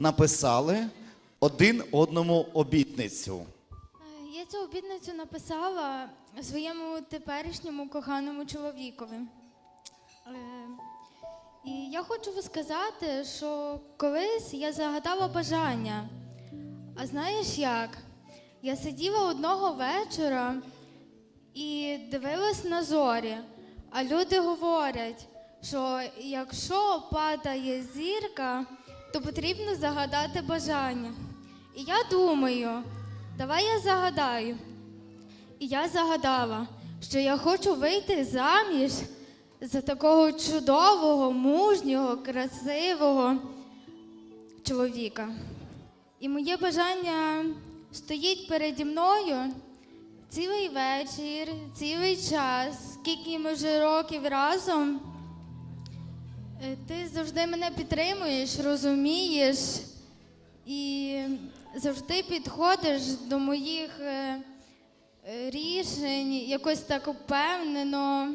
написали один одному обітницю? Е, Я цю обідницю написала своєму теперішньому коханому чоловікові. Е, І я хочу сказати, що колись я загадала бажання. А знаєш як? Я сиділа одного вечора і дивилась на зорі, а люди говорять, що якщо падає зірка, то потрібно загадати бажання. І я думаю, давай я загадаю. І я загадала, що я хочу вийти заміж за такого чудового, мужнього, красивого чоловіка. І моє бажання стоїть переді мною цілий вечір, цілий час, скільки ми вже років разом. Е, Ти завжди мене підтримуєш, розумієш і завжди підходиш до моїх е, е, рішень якось так впевнено,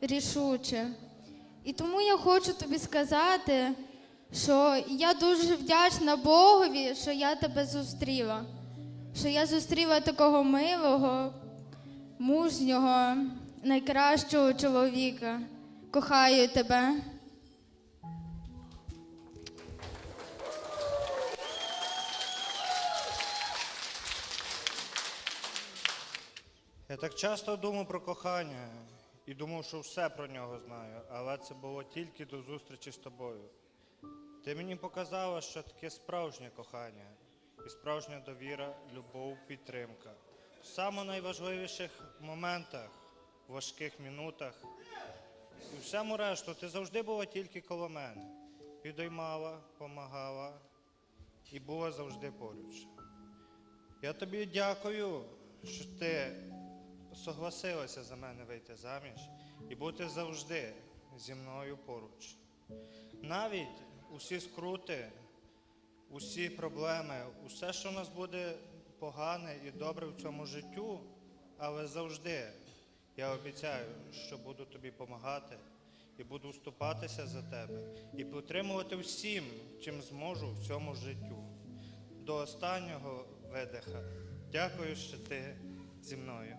рішуче. І тому я хочу тобі сказати, що я дуже вдячна Богові, що я тебе зустріла. Що я зустріла такого милого, мужнього, найкращого чоловіка. Кохаю тебе. Я так часто думав про кохання і думав, що все про нього знаю, але це було тільки до зустрічі з тобою. Ти мені показала, що таке справжнє кохання і справжня довіра, любов, підтримка. В самих найважливіших моментах, важких минутах і всьому решту ти завжди була тільки коло мене. Підіймала, помагала і була завжди поруч. Я тобі дякую, що ти согласилася за мене вийти заміж і бути завжди зі мною поруч. Навіть усі скрути, усі проблеми, усе, що в нас буде погане і добре в цьому життю, але завжди я обіцяю, що буду тобі допомагати і буду вступатися за тебе і підтримувати всім, чим зможу в цьому життю. До останнього видиха. Дякую, що ти зі мною.